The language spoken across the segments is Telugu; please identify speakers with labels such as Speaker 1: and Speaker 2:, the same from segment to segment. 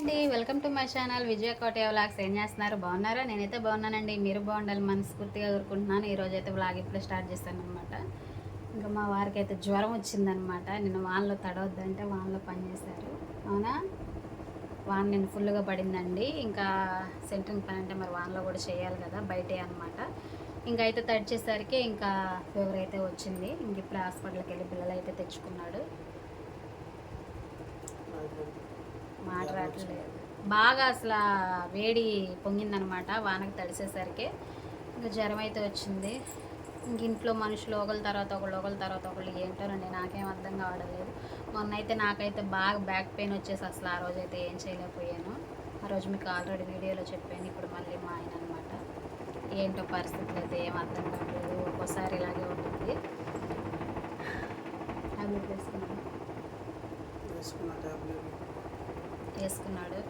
Speaker 1: అండి welcome to my channel. Vijaya Kotaiah vlogs ఏం చేస్తున్నారు? బాగున్నారా? నేనైతే బాగున్నానండి. మీరు బాగుండాలి మనస్ఫూర్తిగా కోరుకుంటున్నాను. ఈరోజు అయితే వ్లాగ్ ఇప్పుడే స్టార్ట్ చేస్తాను అనమాట ఇంకా మా వారికి అయితే జ్వరం వచ్చిందనమాట నిన్న వానలో తడవద్దంటే వానలో పని చేశారు. అవునా? వాన నేను ఫుల్గా పడిందండి. ఇంకా సెంటరింగ్ పని అంటే మరి వానలో కూడా చేయాలి కదా బయటే అనమాట ఇంకా అయితే తడిచేసరికి ఇంకా ఫీవర్ అయితే వచ్చింది. ఇంక ఇప్పుడు హాస్పిటల్కి వెళ్ళి పిల్లలు అయితే తెచ్చుకున్నాడు మాట రావట్లేదు బాగా అసలు వేడి పొంగిందనమాట వానకు తడిసేసరికి. ఇంకా జ్వరం అయితే వచ్చింది. ఇంక ఇంట్లో మనుషులు ఒకళ్ళ తర్వాత ఒకళ్ళు ఒకళ్ళ తర్వాత ఒకళ్ళు ఏంటోనండి నాకేం అర్థం కావడలేదు మొన్న అయితే నాకైతే బాగా బ్యాక్ పెయిన్ వచ్చేసి అసలు ఆ రోజు అయితే ఏం చేయలేకపోయాను. ఆ రోజు మీకు ఆల్రెడీ వీడియోలో చెప్పాను ఇప్పుడు మళ్ళీ మా ఆయన అనమాట ఏంటో పరిస్థితులు అయితే ఏం అర్థం కావట్లేదు ఒక్కోసారి ఇలాగే ఉంటుంది. అది
Speaker 2: చేసుకున్నాను
Speaker 1: చేసుకున్నాడు.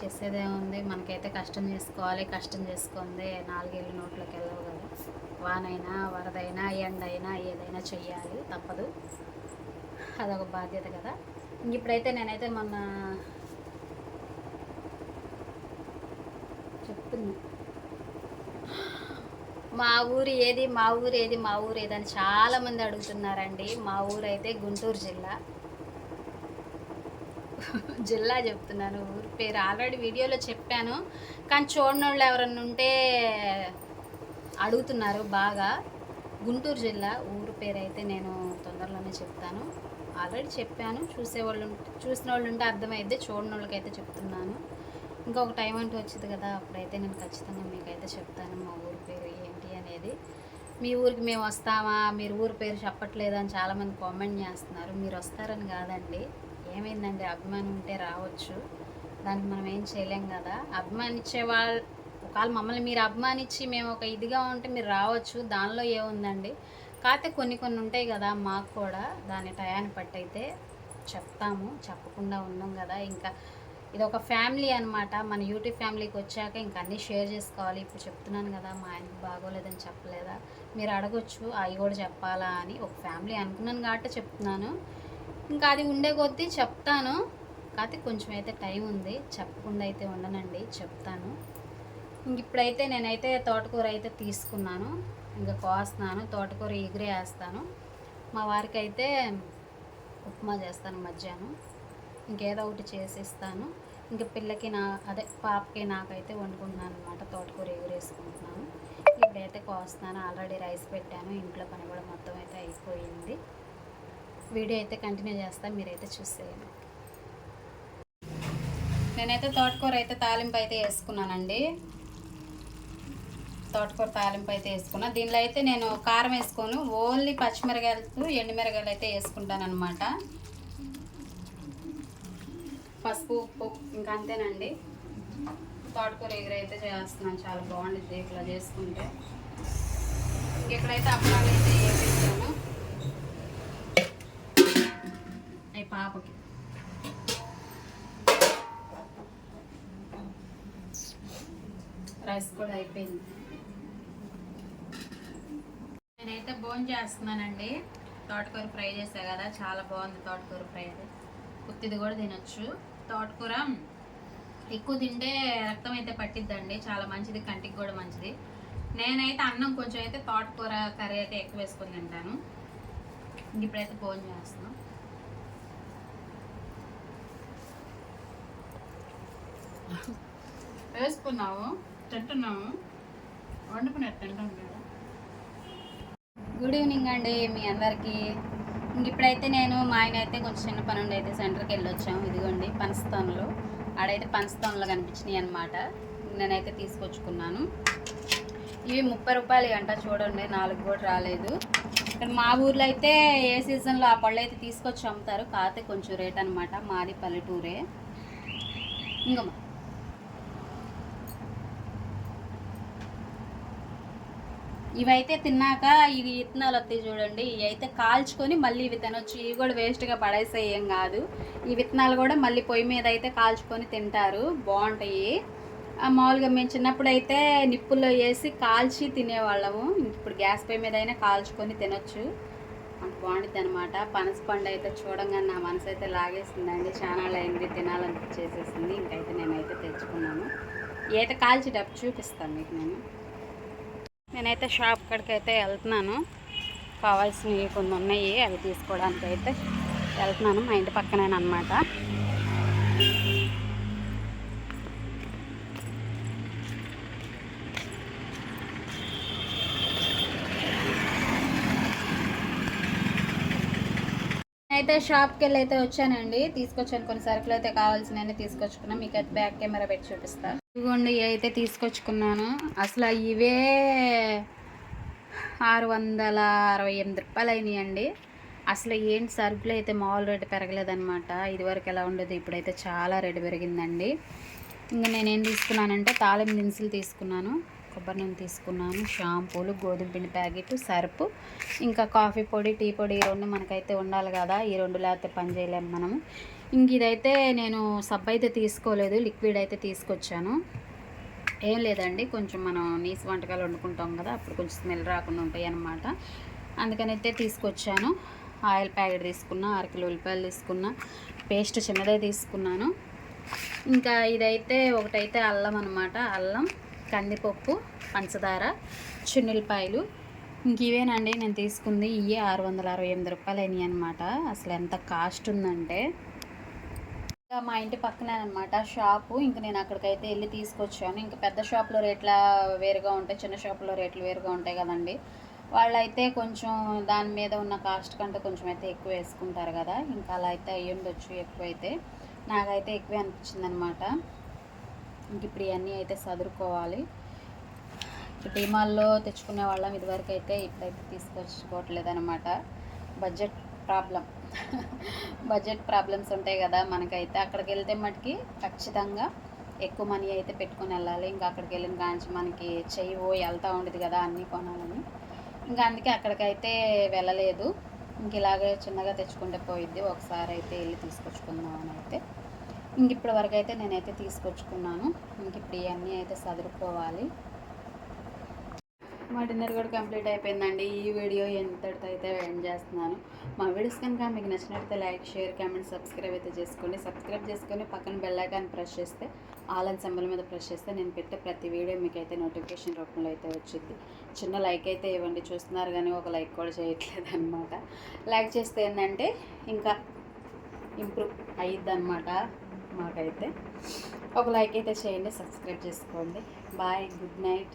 Speaker 1: చేసేదేముంది మనకైతే కష్టం చేసుకోవాలి కష్టం చేసుకుంది నాలుగేళ్ళు నోట్లోకి వెళ్ళవు కదా. వానైనా వరదైనా ఎండైనా ఏదైనా చెయ్యాలి. తప్పదు. అదొక బాధ్యత కదా. ఇప్పుడైతే నేనైతే మొన్న చెప్తున్నా. మా ఊరు ఏది మా ఊరు ఏది మా ఊరు ఏది అని చాలామంది అడుగుతున్నారండి. మా ఊరు అయితే గుంటూరు జిల్లా. జిల్లా చెప్తున్నాను ఊరి పేరు ఆల్రెడీ వీడియోలో చెప్పాను. కానీ చూడని వాళ్ళు ఎవరన్నా ఉంటే అడుగుతున్నారు బాగా. గుంటూరు జిల్లా ఊరు పేరు అయితే నేను తొందరలోనే చెప్తాను. ఆల్రెడీ చెప్పాను. చూసేవాళ్ళు చూసిన వాళ్ళు ఉంటే అర్థమైద్ది. చూడని వాళ్ళకైతే చెప్తున్నాను. ఇంకొక టైం అంటూ వచ్చింది కదా అప్పుడైతే నేను ఖచ్చితంగా మీకైతే చెప్తాను మా ఊరి పేరు ఏంటి అనేది. మీ ఊరికి మేము వస్తామా? మీరు ఊరి పేరు చెప్పట్లేదని అని చాలామంది కామెంట్ చేస్తున్నారు. మీరు వస్తారని కాదండి. ఏమైందండి అభిమానం ఉంటే రావచ్చు. దానికి మనం ఏం చేయలేం కదా. అభిమానించే వాళ్ళు ఒకవేళ మమ్మల్ని మీరు అభిమానించి మేము ఒక ఇదిగా ఉంటే మీరు రావచ్చు. దానిలో ఏముందండి? కాకపోతే కొన్ని కొన్ని ఉంటాయి కదా మాకు కూడా. దాని టయాన్ని బట్టి అయితే చెప్తాము. చెప్పకుండా ఉన్నాం కదా. ఇంకా ఇది ఒక ఫ్యామిలీ అనమాట మన యూట్యూబ్ ఫ్యామిలీకి వచ్చాక ఇంకా అన్నీ షేర్ చేసుకోవాలి. ఇప్పుడు చెప్తున్నాను కదా మా ఆయనకి బాగోలేదని చెప్పలేదా? మీరు అడగొచ్చు. అవి కూడా చెప్పాలా అని ఒక ఫ్యామిలీ అనుకున్నాను కాబట్టి చెప్తున్నాను. ఇంకా అది ఉండే కొద్దీ చెప్తాను. కాకపోతే కొంచెం అయితే టైం ఉంది. చెప్పకుండా అయితే ఉండనండి. చెప్తాను. ఇంక ఇప్పుడైతే నేనైతే తోటకూర అయితే తీసుకున్నాను. ఇంకా కోస్తున్నాను. తోటకూర ఎగిరే వేస్తాను. మా వారికి అయితే ఉప్మా చేస్తాను మధ్యాహ్నం. ఇంకేదో ఒకటి చేసిస్తాను. ఇంకా పిల్లకి నా అదే పాపకి నాకైతే వండుకుంటున్నాను అనమాట తోటకూర ఎగురేసుకుంటున్నాను. ఇప్పుడైతే కోస్తున్నాను. ఆల్రెడీ రైస్ పెట్టాను. ఇంట్లో పని కూడా మొత్తం అయితే అయిపోయింది. వీడియో అయితే కంటిన్యూ చేస్తాను మీరైతే చూసేయండి నేనైతే తోటకూర అయితే తాలింపు అయితే వేసుకున్నానండి. తోటకూర తాలింపు అయితే వేసుకున్నా. దీనిలో అయితే నేను కారం వేసుకోను ఓన్లీ పచ్చిమిరకాయలతో ఎండుమిరకాయలు అయితే వేసుకుంటానమాట పసుపు ఉప్పు ఇంకా అంతేనండి. తోటకూర ఎగురు అయితే చేస్తున్నాను చాలా బాగుంటుంది ఇట్లా చేసుకుంటే. ఇంకెక్కడైతే అప్పడాలు అయితే వేపిస్తాను అవి పాపకి రైస్ కూడా అయిపోయింది. నేనైతే భోజనం చేస్తున్నానండి. తోటకూర ఫ్రై చేసా కదా చాలా బాగుంది తోటకూర ఫ్రై అది. ఉత్తిది కూడా తినొచ్చు. తోటకూర ఎక్కువ తింటే రక్తం అయితే పట్టిద్దండి. చాలా మంచిది కంటికి కూడా మంచిది. నేనైతే అన్నం కొంచెం అయితే తోటకూర కర్రీ అయితే ఎక్కువ వేసుకొని తింటాను. ఇంక ఇప్పుడైతే భోజనం చేస్తున్నాం. వేసుకున్నాము తింటున్నాము. తింటాం కదా. గుడ్ ఈవినింగ్ అండి మీ అందరికీ. ఇప్పుడైతే నేను మా ఆయన అయితే కొంచెం చిన్న పని ఉండి అయితే సెంటర్కి వెళ్ళి వచ్చాము ఇదిగోండి పనస్తోనలు ఆడైతే పనస్తోనలు కనిపించినాయి అనమాట నేనైతే తీసుకొచ్చుకున్నాను. ఇవి ముప్పై రూపాయలు అంట చూడండి నాలుగు కూడా రాలేదు. ఇక్కడ మా ఊర్లో అయితే ఏ సీజన్లో ఆ పళ్ళు అయితే తీసుకొచ్చి అమ్ముతారు కాకపోతే కొంచెం రేట్ అనమాట మాది పల్లెటూరే. ఇంకమ్మా ఇవైతే తిన్నాక ఇవి విత్తనాలు వస్తాయి చూడండి. ఇవి అయితే కాల్చుకొని మళ్ళీ ఇవి తినొచ్చు. ఇవి కూడా వేస్ట్గా పడేసే ఏం కాదు. ఈ విత్తనాలు కూడా మళ్ళీ పొయ్యి మీద అయితే కాల్చుకొని తింటారు. బాగుంటాయి. మామూలుగా మేము చిన్నప్పుడు అయితే నిప్పుల్లో వేసి కాల్చి తినేవాళ్ళము. ఇప్పుడు గ్యాస్ పొయ్యి మీద అయినా కాల్చుకొని తినొచ్చు. అంత బాగుంటుంది అనమాట పనసపండు అయితే చూడంగానే నా మనసు అయితే లాగేసిందండి. చాలా అయింది. తినాలనిపించేసేసింది. ఇంకైతే నేనైతే తెచ్చుకున్నాను. ఈత కాల్చేటప్పుడు చూపిస్తాను మీకు నేను. నేనైతే షాప్ కాడికి అయితే వెళ్తున్నాను. కావాల్సినవి కొన్ని ఉన్నాయి అవి తీసుకోవడానికి అయితే వెళ్తున్నాను. మా ఇంటి పక్కనే అనమాట అయితే షాప్కి వెళ్ళి అయితే వచ్చానండి. తీసుకొచ్చాను కొన్ని సరుకులు అయితే కావాల్సినవి తీసుకొచ్చుకున్నాను మీకు అయితే బ్యాక్ కెమెరా పెట్టి చూపిస్తాను ఇదిగోండి అయితే తీసుకొచ్చుకున్నాను. అసలు ఇవే ఆరు వందల అరవై ఎనిమిది రూపాయలు అయినాయండి. అసలు ఏంటి సరుకులు అయితే మామూలు రేటు పెరగలేదనమాట ఇదివరకు ఎలా ఉండేది ఇప్పుడైతే చాలా రేటు పెరిగిందండి. ఇంకా నేనేం తీసుకున్నానంటే తాళం దినుసులు తీసుకున్నాను కొబ్బరి నూనె తీసుకున్నాను షాంపూలు గోధుమ పిండి ప్యాకెట్ సర్ఫ్ ఇంకా కాఫీ పొడి టీ పొడి ఈ రెండు మనకైతే ఉండాలి కదా. ఈ రెండు లేకపోతే పని చేయలేము మనము ఇంక ఇదైతే నేను సబ్ అయితే తీసుకోలేదు లిక్విడ్ అయితే తీసుకొచ్చాను. ఏం లేదండి కొంచెం మనం నీసు వంటకాలు వండుకుంటాం కదా అప్పుడు కొంచెం స్మెల్ రాకుండా ఉంటాయి అన్నమాట. అందుకని అయితే తీసుకొచ్చాను. ఆయిల్ ప్యాకెట్ తీసుకున్నా అరకిలో ఉల్లిపాయలు తీసుకున్నా పేస్ట్ చిన్నదే తీసుకున్నాను. ఇంకా ఇదైతే ఒకటైతే అల్లం అనమాట అల్లం కందిపప్పు పంచదార చున్నులపాయలు ఇంక ఇవేనండి నేను తీసుకుంది ఇవే ఆరు వందల అరవై ఎనిమిది రూపాయలు అయినాయి అనమాట అసలు ఎంత కాస్ట్ ఉందంటే మా ఇంటి పక్కనే అనమాట షాపు. ఇంక నేను అక్కడికైతే వెళ్ళి తీసుకొచ్చాను. ఇంకా పెద్ద షాప్లో రేట్ల వేరుగా ఉంటాయి చిన్న షాపులో రేట్లు వేరుగా ఉంటాయి కదండి. వాళ్ళైతే కొంచెం దాని మీద ఉన్న కాస్ట్ కంటే కొంచెం అయితే ఎక్కువ వేసుకుంటారు కదా. ఇంకా అలా అయితే అయ్యి ఉండొచ్చు ఎక్కువైతే. నాకైతే ఎక్కువే అనిపించింది అనమాట ఇంక ఇప్పుడు ఇవన్నీ అయితే సదురుకోవాలి. డిమాల్లో తెచ్చుకునే వాళ్ళం ఇదివరకు అయితే ఇప్పుడైతే తీసుకొచ్చుకోవట్లేదు అనమాట బడ్జెట్ ప్రాబ్లం. బడ్జెట్ ప్రాబ్లమ్స్ ఉంటాయి కదా మనకైతే అక్కడికి వెళ్తే మటుకి ఖచ్చితంగా ఎక్కువ మనీ అయితే పెట్టుకొని వెళ్ళాలి. ఇంకా అక్కడికి వెళ్ళిన కాంచి మనకి చెయ్యి ఓ వెళ్తూ ఉండేది కదా అన్నీ కొనాలని. ఇంకా అందుకే అక్కడికైతే వెళ్ళలేదు. ఇంక ఇలాగే చిన్నగా తెచ్చుకుంటే పోయిద్ది. ఒకసారి అయితే వెళ్ళి తీసుకొచ్చుకుందాం అని అయితే. ఇంక ఇప్పటి వరకు అయితే నేనైతే తీసుకొచ్చుకున్నాను. ఇంక ఇప్పుడు ఇవన్నీ అయితే సదురుకోవాలి. మా డిన్నర్ కూడా కంప్లీట్ అయిపోయిందండి. ఈ వీడియో ఎంతటితో అయితే ఎండ్ చేస్తున్నాను. మా వీడియోస్ కనుక మీకు నచ్చినట్లయితే లైక్ షేర్ కామెంట్ సబ్స్క్రైబ్ అయితే చేసుకోండి. సబ్స్క్రైబ్ చేసుకొని పక్కన బెల్ ప్రెస్ చేస్తే ఆలన్ అండ్ సింబల్ మీద ప్రెస్ చేస్తే నేను పెట్టే ప్రతి వీడియో మీకు అయితే నోటిఫికేషన్ రూపంలో అయితే వచ్చింది చిన్న లైక్ అయితే ఇవ్వండి. చూస్తున్నారు కానీ ఒక లైక్ కూడా చేయట్లేదు అనమాట లైక్ చేస్తే ఏంటంటే ఇంకా ఇంప్రూవ్ అయ్యిద్ది అనమాట మాకైతే. ఒక లైక్ అయితే చేయండి. సబ్స్క్రైబ్ చేసుకోండి. Bye good night